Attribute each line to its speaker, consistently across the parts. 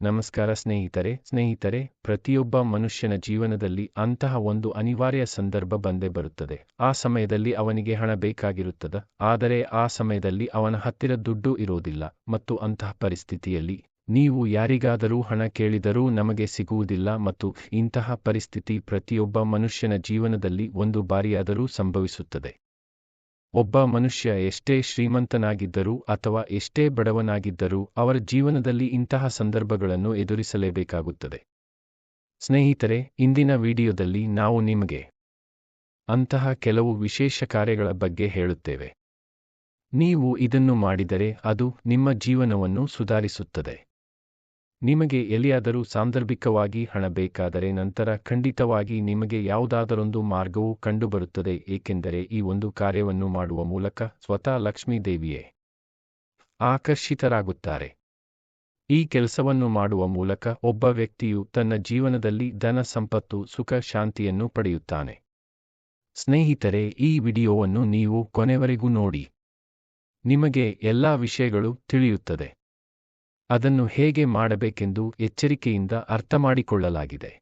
Speaker 1: ನಮಸ್ಕಾರ ಸ್ನೇಹಿತರೆ ಸ್ನೇಹಿತರೆ, ಪ್ರತಿಯೊಬ್ಬ ಮನುಷ್ಯನ ಜೀವನದಲ್ಲಿ ಅಂತಹ ಒಂದು ಅನಿವಾರ್ಯ ಸಂದರ್ಭ ಬಂದೇ ಬರುತ್ತದೆ. ಆ ಸಮಯದಲ್ಲಿ ಅವನಿಗೆ ಹಣ ಬೇಕಾಗಿರುತ್ತದೆ, ಆದರೆ ಆ ಸಮಯದಲ್ಲಿ ಅವನ ಹತ್ತಿರ ದುಡ್ಡು ಇರೋದಿಲ್ಲ ಮತ್ತು ಅಂತಹ ಪರಿಸ್ಥಿತಿಯಲ್ಲಿ ನೀವು ಯಾರಿಗಾದರೂ ಹಣ ಕೇಳಿದರೂ ನಮಗೆ ಸಿಗುವುದಿಲ್ಲ ಮತ್ತು ಇಂತಹ ಪರಿಸ್ಥಿತಿ ಪ್ರತಿಯೊಬ್ಬ ಮನುಷ್ಯನ ಜೀವನದಲ್ಲಿ ಒಂದು ಬಾರಿಯಾದರೂ ಸಂಭವಿಸುತ್ತದೆ. ಒಬ್ಬ ಮನುಷ್ಯ ಎಷ್ಟೇ ಶ್ರೀಮಂತನಾಗಿದ್ದರೂ ಅಥವಾ ಎಷ್ಟೇ ಬಡವನಾಗಿದ್ದರೂ ಅವರ ಜೀವನದಲ್ಲಿ ಇಂತಹ ಸಂದರ್ಭಗಳನ್ನು ಎದುರಿಸಲೇಬೇಕಾಗುತ್ತದೆ. ಸ್ನೇಹಿತರೆ, ಇಂದಿನ ವಿಡಿಯೋದಲ್ಲಿ ನಾವು ನಿಮಗೆ ಅಂತಹ ಕೆಲವು ವಿಶೇಷ ಕಾರ್ಯಗಳ ಬಗ್ಗೆ ಹೇಳುತ್ತೇವೆ. ನೀವು ಇದನ್ನು ಮಾಡಿದರೆ ಅದು ನಿಮ್ಮ ಜೀವನವನ್ನು ಸುಧಾರಿಸುತ್ತದೆ. ನಿಮಗೆ ಎಲ್ಲಿಯಾದರೂ ಸಾಂದರ್ಭಿಕವಾಗಿ ಹಣ ಬೇಕಾದರೆ ನಂತರ ಖಂಡಿತವಾಗಿ ನಿಮಗೆ ಯಾವುದಾದರೊಂದು ಮಾರ್ಗವು ಕಂಡುಬರುತ್ತದೆ, ಏಕೆಂದರೆ ಈ ಒಂದು ಕಾರ್ಯವನ್ನು ಮಾಡುವ ಮೂಲಕ ಸ್ವತಃ ಲಕ್ಷ್ಮೀದೇವಿಯೇ ಆಕರ್ಷಿತರಾಗುತ್ತಾರೆ. ಈ ಕೆಲಸವನ್ನು ಮಾಡುವ ಮೂಲಕ ಒಬ್ಬ ವ್ಯಕ್ತಿಯು ತನ್ನ ಜೀವನದಲ್ಲಿ ಧನ ಸಂಪತ್ತು, ಸುಖ ಶಾಂತಿಯನ್ನು ಪಡೆಯುತ್ತಾನೆ. ಸ್ನೇಹಿತರೆ, ಈ ವಿಡಿಯೋವನ್ನು ನೀವು ಕೊನೆವರೆಗೂ ನೋಡಿ. ನಿಮಗೆ ಎಲ್ಲಾ ವಿಷಯಗಳು ತಿಳಿಯುತ್ತದೆ. ಅದನ್ನು ಹೇಗೆ ಮಾಡಬೇಕೆಂದು ಎಚ್ಚರಿಕೆಯಿಂದ ಅರ್ಥಮಾಡಿಕೊಳ್ಳಲಾಗಿದೆ.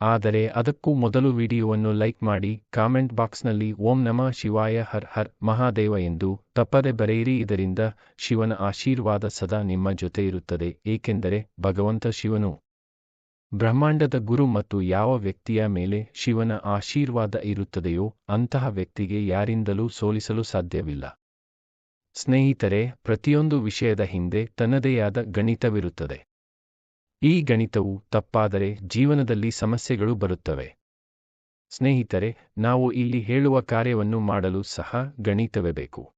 Speaker 1: ಆದರೆ ಅದಕ್ಕೂ ಮೊದಲು ವಿಡಿಯೋವನ್ನು ಲೈಕ್ ಮಾಡಿ, ಕಾಮೆಂಟ್ ಬಾಕ್ಸ್ನಲ್ಲಿ ಓಂ ನಮಃ ಶಿವಾಯ ಹರ್ ಹರ್ ಮಹಾದೇವ ಎಂದು ತಪ್ಪದೆ ಬರೆಯಿರಿ, ಇದರಿಂದ ಶಿವನ ಆಶೀರ್ವಾದ ಸದಾ ನಿಮ್ಮ ಜೊತೆ ಇರುತ್ತದೆ, ಏಕೆಂದರೆ ಭಗವಂತ ಶಿವನು. ಬ್ರಹ್ಮಾಂಡದ ಗುರು ಮತ್ತು ಯಾವ ವ್ಯಕ್ತಿಯ ಮೇಲೆ ಶಿವನ ಆಶೀರ್ವಾದ ಇರುತ್ತದೆಯೋ ಅಂತಹ ವ್ಯಕ್ತಿಗೆ ಯಾರಿಂದಲೂ ಸೋಲಿಸಲು ಸಾಧ್ಯವಿಲ್ಲ. ಸ್ನೇಹಿತರೆ, ಪ್ರತಿಯೊಂದು ವಿಷಯದ ಹಿಂದೆ ತನ್ನದೇ ಆದ ಗಣಿತವಿರುತ್ತದೆ. ಈ ಗಣಿತವು ತಪ್ಪಾದರೆ ಜೀವನದಲ್ಲಿ ಸಮಸ್ಯೆಗಳು ಬರುತ್ತವೆ. ಸ್ನೇಹಿತರೆ, ನಾವು ಇಲ್ಲಿ ಹೇಳುವ ಕಾರ್ಯವನ್ನು ಮಾಡಲು ಸಹ ಗಣಿತವೇ ಬೇಕು.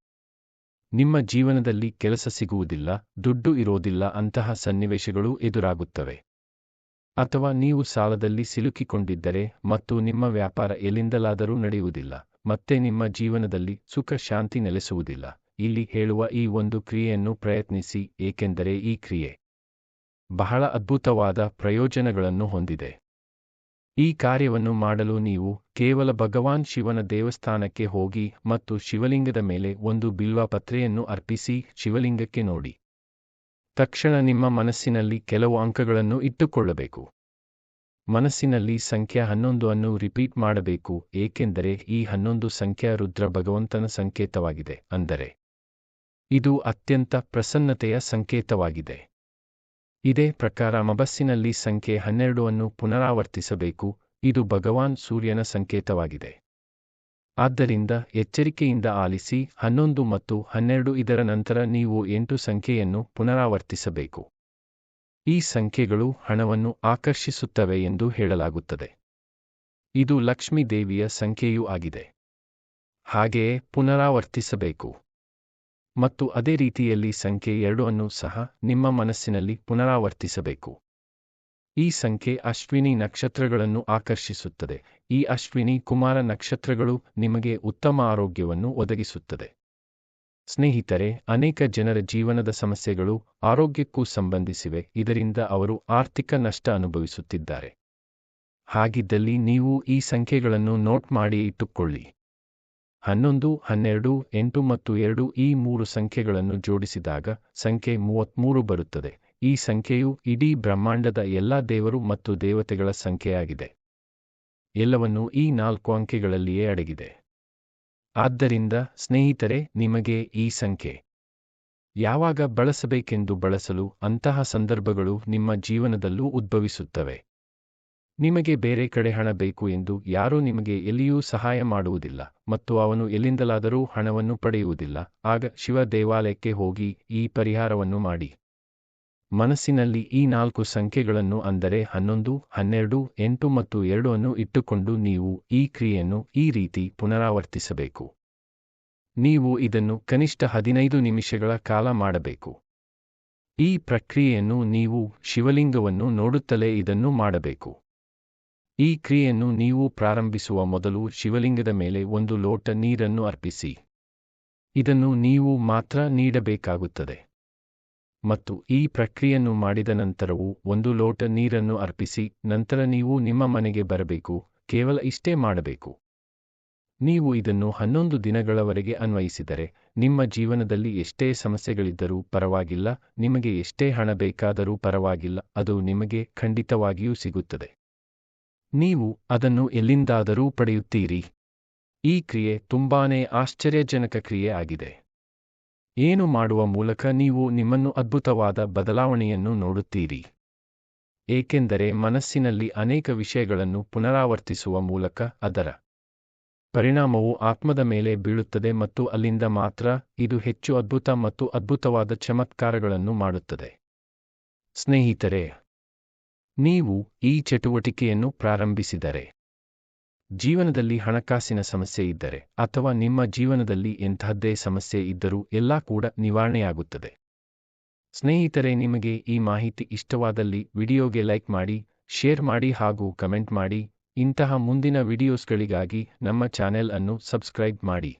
Speaker 1: ನಿಮ್ಮ ಜೀವನದಲ್ಲಿ ಕೆಲಸ ಸಿಗುವುದಿಲ್ಲ, ದುಡ್ಡು ಇರೋದಿಲ್ಲ ಅಂತಹ ಸನ್ನಿವೇಶಗಳು ಎದುರಾಗುತ್ತವೆ. ಅಥವಾ ನೀವು ಸಾಲದಲ್ಲಿ ಸಿಲುಕಿಕೊಂಡಿದ್ದರೆ ಮತ್ತು ನಿಮ್ಮ ವ್ಯಾಪಾರ ಎಲ್ಲಿಂದಲಾದರೂ ನಡೆಯುವುದಿಲ್ಲ, ಮತ್ತೆ ನಿಮ್ಮ ಜೀವನದಲ್ಲಿ ಸುಖ, ಶಾಂತಿ ನೆಲೆಸುವುದಿಲ್ಲ. ಇಲ್ಲಿ ಹೇಳುವ ಈ ಒಂದು ಕ್ರಿಯೆಯನ್ನು ಪ್ರಯತ್ನಿಸಿ, ಏಕೆಂದರೆ ಈ ಕ್ರಿಯೆ ಬಹಳ ಅದ್ಭುತವಾದ ಪ್ರಯೋಜನಗಳನ್ನು ಹೊಂದಿದೆ. ಈ ಕಾರ್ಯವನ್ನು ಮಾಡಲು ನೀವು ಕೇವಲ ಭಗವಾನ್ ಶಿವನ ದೇವಸ್ಥಾನಕ್ಕೆ ಹೋಗಿ ಮತ್ತು ಶಿವಲಿಂಗದ ಮೇಲೆ ಒಂದು ಬಿಲ್ವ ಪತ್ರೆಯನ್ನು ಅರ್ಪಿಸಿ ಶಿವಲಿಂಗಕ್ಕೆ ನೋಡಿ. ತಕ್ಷಣ ನಿಮ್ಮ ಮನಸ್ಸಿನಲ್ಲಿ ಕೆಲವು ಅಂಕಗಳನ್ನು ಇಟ್ಟುಕೊಳ್ಳಬೇಕು. ಮನಸ್ಸಿನಲ್ಲಿ ಸಂಖ್ಯೆ ಹನ್ನೊಂದು ಅನ್ನು ರಿಪೀಟ್ ಮಾಡಬೇಕು, ಏಕೆಂದರೆ ಈ ಹನ್ನೊಂದು ಸಂಖ್ಯಾ ರುದ್ರ ಭಗವಂತನ ಸಂಕೇತವಾಗಿದೆ, ಅಂದರೆ ಇದು ಅತ್ಯಂತ ಪ್ರಸನ್ನತೆಯ ಸಂಕೇತವಾಗಿದೆ. ಇದೇ ಪ್ರಕಾರ ಮಬಸ್ಸಿನಲ್ಲಿ ಸಂಖ್ಯೆ ಹನ್ನೆರಡು ಅನ್ನು ಪುನರಾವರ್ತಿಸಬೇಕು, ಇದು ಭಗವಾನ್ ಸೂರ್ಯನ ಸಂಕೇತವಾಗಿದೆ. ಆದ್ದರಿಂದ ಎಚ್ಚರಿಕೆಯಿಂದ ಆಲಿಸಿ, ಹನ್ನೊಂದು ಮತ್ತು ಹನ್ನೆರಡು ಇದರ ನಂತರ ನೀವು ಎಂಟು ಸಂಖ್ಯೆಯನ್ನು ಪುನರಾವರ್ತಿಸಬೇಕು. ಈ ಸಂಖ್ಯೆಗಳು ಹಣವನ್ನು ಆಕರ್ಷಿಸುತ್ತವೆ ಎಂದು ಹೇಳಲಾಗುತ್ತದೆ. ಇದು ಲಕ್ಷ್ಮೀ ದೇವಿಯ ಸಂಖ್ಯೆಯೂ ಆಗಿದೆ. ಹಾಗೆಯೇ ಪುನರಾವರ್ತಿಸಬೇಕು. ಮತ್ತು ಅದೇ ರೀತಿಯಲ್ಲಿ ಸಂಖ್ಯೆ ಎರಡು ಅನ್ನು ಸಹ ನಿಮ್ಮ ಮನಸ್ಸಿನಲ್ಲಿ ಪುನರಾವರ್ತಿಸಬೇಕು. ಈ ಸಂಖ್ಯೆ ಅಶ್ವಿನಿ ನಕ್ಷತ್ರಗಳನ್ನು ಆಕರ್ಷಿಸುತ್ತದೆ. ಈ ಅಶ್ವಿನಿ ಕುಮಾರ ನಕ್ಷತ್ರಗಳು ನಿಮಗೆ ಉತ್ತಮ ಆರೋಗ್ಯವನ್ನು ಒದಗಿಸುತ್ತದೆ. ಸ್ನೇಹಿತರೆ, ಅನೇಕ ಜನರ ಜೀವನದ ಸಮಸ್ಯೆಗಳು ಆರೋಗ್ಯಕ್ಕೂ ಸಂಬಂಧಿಸಿವೆ, ಇದರಿಂದ ಅವರು ಆರ್ಥಿಕ ನಷ್ಟ ಅನುಭವಿಸುತ್ತಿದ್ದಾರೆ. ಹಾಗಿದ್ದಲ್ಲಿ ನೀವು ಈ ಸಂಖ್ಯೆಗಳನ್ನು ನೋಟ್ ಮಾಡಿ ಇಟ್ಟುಕೊಳ್ಳಿ. ಹನ್ನೊಂದು, ಹನ್ನೆರಡು, ಎಂಟು ಮತ್ತು ಎರಡು ಈ ಮೂರು ಸಂಖ್ಯೆಗಳನ್ನು ಜೋಡಿಸಿದಾಗ ಸಂಖ್ಯೆ ಮೂವತ್ಮೂರು ಬರುತ್ತದೆ. ಈ ಸಂಖ್ಯೆಯು ಇಡೀ ಬ್ರಹ್ಮಾಂಡದ ಎಲ್ಲಾ ದೇವರು ಮತ್ತು ದೇವತೆಗಳ ಸಂಖ್ಯೆಯಾಗಿದೆ. ಎಲ್ಲವನ್ನೂ ಈ ನಾಲ್ಕು ಅಂಕೆಗಳಲ್ಲಿಯೇ ಅಡಗಿದೆ. ಆದ್ದರಿಂದ, ಸ್ನೇಹಿತರೆ, ನಿಮಗೆ ಈ ಸಂಖ್ಯೆ ಯಾವಾಗ ಬಳಸಬೇಕೆಂದು ಬಳಸಲು ಅಂತಹ ಸಂದರ್ಭಗಳು ನಿಮ್ಮ ಜೀವನದಲ್ಲೂ ಉದ್ಭವಿಸುತ್ತವೆ. ನಿಮಗೆ ಬೇರೆ ಕಡೆ ಹಣ ಬೇಕು ಎಂದು ಯಾರೂ ನಿಮಗೆ ಎಲ್ಲಿಯೂ ಸಹಾಯ ಮಾಡುವುದಿಲ್ಲ ಮತ್ತು ಅವನು ಎಲ್ಲಿಂದಲಾದರೂ ಹಣವನ್ನು ಪಡೆಯುವುದಿಲ್ಲ. ಆಗ ಶಿವ ದೇವಾಲಯಕ್ಕೆ ಹೋಗಿ ಈ ಪರಿಹಾರವನ್ನು ಮಾಡಿ. ಮನಸ್ಸಿನಲ್ಲಿ ಈ ನಾಲ್ಕು ಸಂಖ್ಯೆಗಳನ್ನು ಅಂದರೆ ಹನ್ನೊಂದು, ಹನ್ನೆರಡು, ಎಂಟು ಮತ್ತು ಎರಡು ಅನ್ನು ಇಟ್ಟುಕೊಂಡು ನೀವು ಈ ಕ್ರಿಯೆಯನ್ನು ಈ ರೀತಿ ಪುನರಾವರ್ತಿಸಬೇಕು. ನೀವು ಇದನ್ನು ಕನಿಷ್ಠ ಹದಿನೈದು ನಿಮಿಷಗಳ ಕಾಲ ಮಾಡಬೇಕು. ಈ ಪ್ರಕ್ರಿಯೆಯನ್ನು ನೀವು ಶಿವಲಿಂಗವನ್ನು ನೋಡುತ್ತಲೇ ಇದನ್ನು ಮಾಡಬೇಕು. ಈ ಕ್ರಿಯೆಯನ್ನು ನೀವು ಪ್ರಾರಂಭಿಸುವ ಮೊದಲು ಶಿವಲಿಂಗದ ಮೇಲೆ ಒಂದು ಲೋಟ ನೀರನ್ನು ಅರ್ಪಿಸಿ. ಇದನ್ನು ನೀವು ಮಾತ್ರ ನೀಡಬೇಕಾಗುತ್ತದೆ. ಮತ್ತು ಈ ಪ್ರಕ್ರಿಯೆಯನ್ನು ಮಾಡಿದ ನಂತರವೂ ಒಂದು ಲೋಟ ನೀರನ್ನು ಅರ್ಪಿಸಿ, ನಂತರ ನೀವು ನಿಮ್ಮ ಮನೆಗೆ ಬರಬೇಕು, ಕೇವಲ ಇಷ್ಟೇ ಮಾಡಬೇಕು. ನೀವು ಇದನ್ನು ಹನ್ನೊಂದು ದಿನಗಳವರೆಗೆ ಅನ್ವಯಿಸಿದರೆ, ನಿಮ್ಮ ಜೀವನದಲ್ಲಿ ಎಷ್ಟೇ ಸಮಸ್ಯೆಗಳಿದ್ದರೂ ಪರವಾಗಿಲ್ಲ, ನಿಮಗೆ ಎಷ್ಟೇ ಹಣ ಬೇಕಾದರೂ ಪರವಾಗಿಲ್ಲ, ಅದು ನಿಮಗೆ ಖಂಡಿತವಾಗಿಯೂ ಸಿಗುತ್ತದೆ. ನೀವು ಅದನ್ನು ಎಲ್ಲಿಂದಾದರೂ ಪಡೆಯುತ್ತೀರಿ. ಈ ಕ್ರಿಯೆ ತುಂಬಾನೇ ಆಶ್ಚರ್ಯಜನಕ ಕ್ರಿಯೆ ಆಗಿದೆ. ಏನು ಮಾಡುವ ಮೂಲಕ ನೀವು ನಿಮ್ಮನ್ನು ಅದ್ಭುತವಾದ ಬದಲಾವಣೆಯನ್ನು ನೋಡುತ್ತೀರಿ. ಏಕೆಂದರೆ ಮನಸ್ಸಿನಲ್ಲಿ ಅನೇಕ ವಿಷಯಗಳನ್ನು ಪುನರಾವರ್ತಿಸುವ ಮೂಲಕ ಅದರ ಪರಿಣಾಮವು ಆತ್ಮದ ಮೇಲೆ ಬೀಳುತ್ತದೆ ಮತ್ತು ಅಲ್ಲಿಂದ ಮಾತ್ರ ಇದು ಹೆಚ್ಚು ಅದ್ಭುತ ಮತ್ತು ಅದ್ಭುತವಾದ ಚಮತ್ಕಾರಗಳನ್ನು ಮಾಡುತ್ತದೆ. ಸ್ನೇಹಿತರೆ ನೀವು ಈ ಚಟುವಟಿಕೆಯನ್ನು ಪ್ರಾರಂಭಿಸಿದರೆ, ಜೀವನದಲ್ಲಿ ಹಣಕಾಸಿನ ಸಮಸ್ಯೆ ಇದ್ದರೆ ಅಥವಾ ನಿಮ್ಮ ಜೀವನದಲ್ಲಿ ಎಂಥದ್ದೇ ಸಮಸ್ಯೆ ಇದ್ದರೂ ಎಲ್ಲಾ ಕೂಡ ನಿವಾರಣೆಯಾಗುತ್ತದೆ. ಸ್ನೇಹಿತರೆ, ನಿಮಗೆ ಈ ಮಾಹಿತಿ ಇಷ್ಟವಾದಲ್ಲಿ ವಿಡಿಯೋಗೆ ಲೈಕ್ ಮಾಡಿ, ಶೇರ್ ಮಾಡಿ ಹಾಗೂ ಕಮೆಂಟ್ ಮಾಡಿ. ಇಂತಹ ಮುಂದಿನ ವಿಡಿಯೋಸ್ಗಳಿಗಾಗಿ ನಮ್ಮ ಚಾನೆಲ್ ಅನ್ನು ಸಬ್ಸ್ಕ್ರೈಬ್ ಮಾಡಿ.